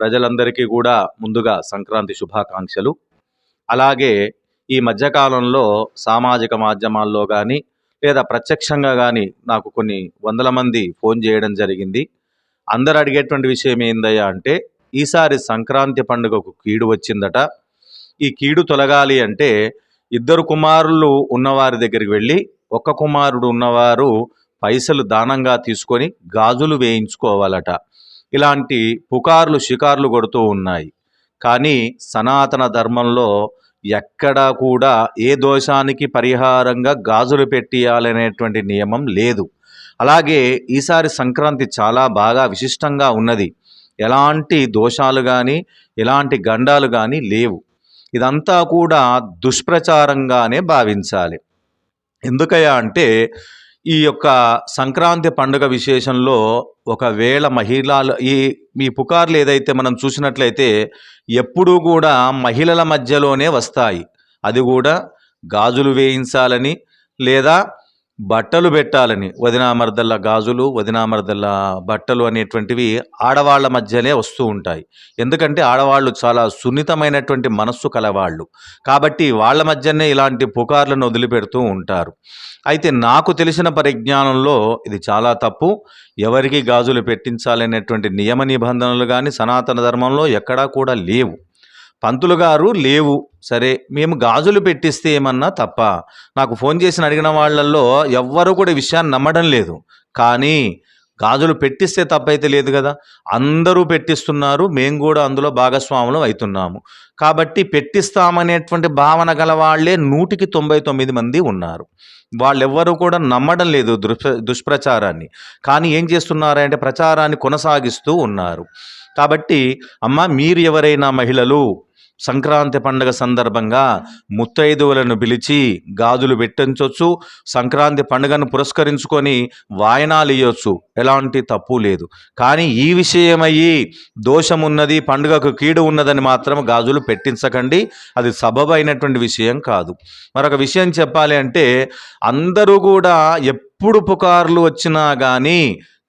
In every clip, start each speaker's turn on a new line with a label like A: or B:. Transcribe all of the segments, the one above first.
A: ప్రజలందరికీ కూడా ముందుగా సంక్రాంతి శుభాకాంక్షలు. అలాగే ఈ మధ్యకాలంలో సామాజిక మాధ్యమాల్లో కానీ లేదా ప్రత్యక్షంగా కానీ నాకు కొన్ని వందల మంది ఫోన్ చేయడం జరిగింది. అందరు అడిగేటువంటి విషయం ఏందయ్యా అంటే ఈసారి సంక్రాంతి పండుగకు కీడు వచ్చిందట. ఈ కీడు తొలగాలి అంటే ఇద్దరు కుమారులు ఉన్నవారి దగ్గరికి వెళ్ళి ఒక్క కుమారుడు ఉన్నవారు పైసలు దానంగా తీసుకొని గాజులు వేయించుకోవాలట. ఇలాంటి పుకార్లు షికార్లు కొడుతూ ఉన్నాయి. కానీ సనాతన ధర్మంలో ఎక్కడా కూడా ఏ దోషానికి పరిహారంగా గాజులు పెట్టియాలనేటువంటి నియమం లేదు. అలాగే ఈసారి సంక్రాంతి చాలా బాగా విశిష్టంగా ఉన్నది. ఎలాంటి దోషాలు కానీ ఎలాంటి గండాలు కానీ లేవు. ఇదంతా కూడా దుష్ప్రచారంగానే భావించాలి. ఎందుకయ్యా అంటే ఈ యొక్క సంక్రాంతి పండుగ విశేషంలో ఒకవేళ మహిళలు ఈ మీ పుకార్లు ఏదైతే మనం చూసినట్లయితే ఎప్పుడూ కూడా మహిళల మధ్యలోనే వస్తాయి. అది కూడా గాజులు వేయించాలని లేదా బట్టలు పెట్టాలని వదినామర్దల్ల గాజులు వదినామర్దల్ల బట్టలు అనేటువంటివి ఆడవాళ్ళ మధ్యనే వస్తూ ఉంటాయి. ఎందుకంటే ఆడవాళ్ళు చాలా సున్నితమైనటువంటి మనస్సు కలవాళ్ళు. కాబట్టి వాళ్ళ మధ్యనే ఇలాంటి పుకార్లను వదిలిపెడుతూ ఉంటారు. అయితే నాకు తెలిసిన పరిజ్ఞానంలో ఇది చాలా తప్పు. ఎవరికి గాజులు పెట్టించాలనేటువంటి నియమ నిబంధనలు కానీ సనాతన ధర్మంలో ఎక్కడా కూడా లేవు. పంతులు గారు లేవు. సరే మేము గాజులు పెట్టిస్తే ఏమన్నా తప్ప. నాకు ఫోన్ చేసిన అడిగిన వాళ్ళల్లో ఎవ్వరూ కూడా విషయాన్ని నమ్మడం లేదు. కానీ గాజులు పెట్టిస్తే తప్పైతే లేదు కదా. అందరూ పెట్టిస్తున్నారు. మేము కూడా అందులో భాగస్వాములు అవుతున్నాము. కాబట్టి పెట్టిస్తామనేటువంటి భావన గల వాళ్ళే నూటికి తొంభై తొమ్మిది మంది ఉన్నారు. వాళ్ళెవ్వరూ కూడా నమ్మడం లేదు దుష్ప్ర దుష్ప్రచారాన్ని. కానీ ఏం చేస్తున్నారంటే ప్రచారాన్ని కొనసాగిస్తూ ఉన్నారు. కాబట్టి అమ్మ మీరు ఎవరైనా మహిళలు సంక్రాంతి పండుగ సందర్భంగా ముత్తైదువులను పిలిచి గాజులు పెట్టించవచ్చు సంక్రాంతి పండుగను పురస్కరించుకొని వాయనాలు ఇవ్వచ్చు ఎలాంటి తప్పు లేదు. కానీ ఈ విషయమయ్యి దోషమున్నది పండుగకు కీడు ఉన్నదని మాత్రం గాజులు పెట్టించకండి. అది సబబైనటువంటి విషయం కాదు. మరొక విషయం చెప్పాలి అంటే అందరూ కూడా ఎప్పుడు పుకార్లు వచ్చినా కానీ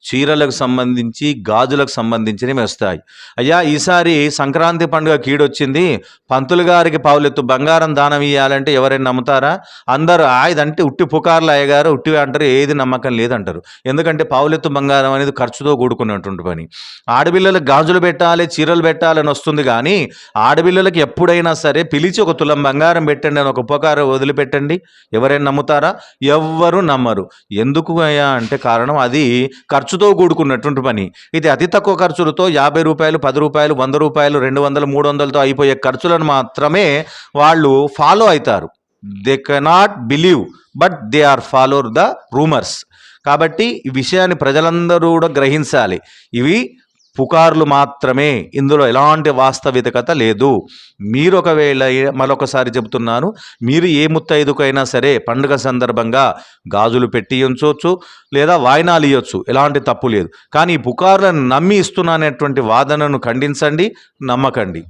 A: చీరలకు సంబంధించి గాజులకు సంబంధించినవి వస్తాయి. అయ్యా ఈసారి సంక్రాంతి పండుగ కీడొచ్చింది. పంతులు గారికి పావులెత్తు బంగారం దానం ఇవ్వాలంటే ఎవరైనా నమ్ముతారా? అందరూ ఆయదంటే ఉట్టి పుకార్లు అయ్యగారు ఉట్టి అంటారు ఏది నమ్మకం లేదంటారు. ఎందుకంటే పావులెత్తు బంగారం అనేది ఖర్చుతో కూడుకున్నటువంటి పని. ఆడపిల్లలకు గాజులు పెట్టాలి చీరలు పెట్టాలని వస్తుంది కానీ ఆడపిల్లలకి ఎప్పుడైనా సరే పిలిచి ఒక తులం బంగారం పెట్టండి అని ఒక ఉపకారం వదిలిపెట్టండి. ఎవరైనా నమ్ముతారా? ఎవ్వరు నమ్మరు. ఎందుకు అయ్యా అంటే కారణం అది ఖర్చు ఖర్చుతో కూడుకున్నటువంటి పని. ఇది అతి తక్కువ ఖర్చులతో యాభై రూపాయలు పది రూపాయలు వంద రూపాయలు రెండు వందలు మూడు వందలతో అయిపోయే ఖర్చులను మాత్రమే వాళ్ళు ఫాలో అవుతారు. They cannot believe but they are follow the rumours కాబట్టి ఈ విషయాన్ని ప్రజలందరూ కూడా గ్రహించాలి. ఇవి పుకార్లు మాత్రమే ఇందులో ఎలాంటి వాస్తవికత లేదు. మీరు ఒకవేళ మరొకసారి చెబుతున్నాను మీరు ఏ ముత్తైదుకైనా సరే పండుగ సందర్భంగా గాజులు పెట్టి ఉంచవచ్చు లేదా వాయినాలు ఇవ్వచ్చు ఎలాంటి తప్పు లేదు. కానీ ఈ పుకార్లను నమ్మి ఇస్తున్నానటువంటి వాదనను ఖండించండి నమ్మకండి.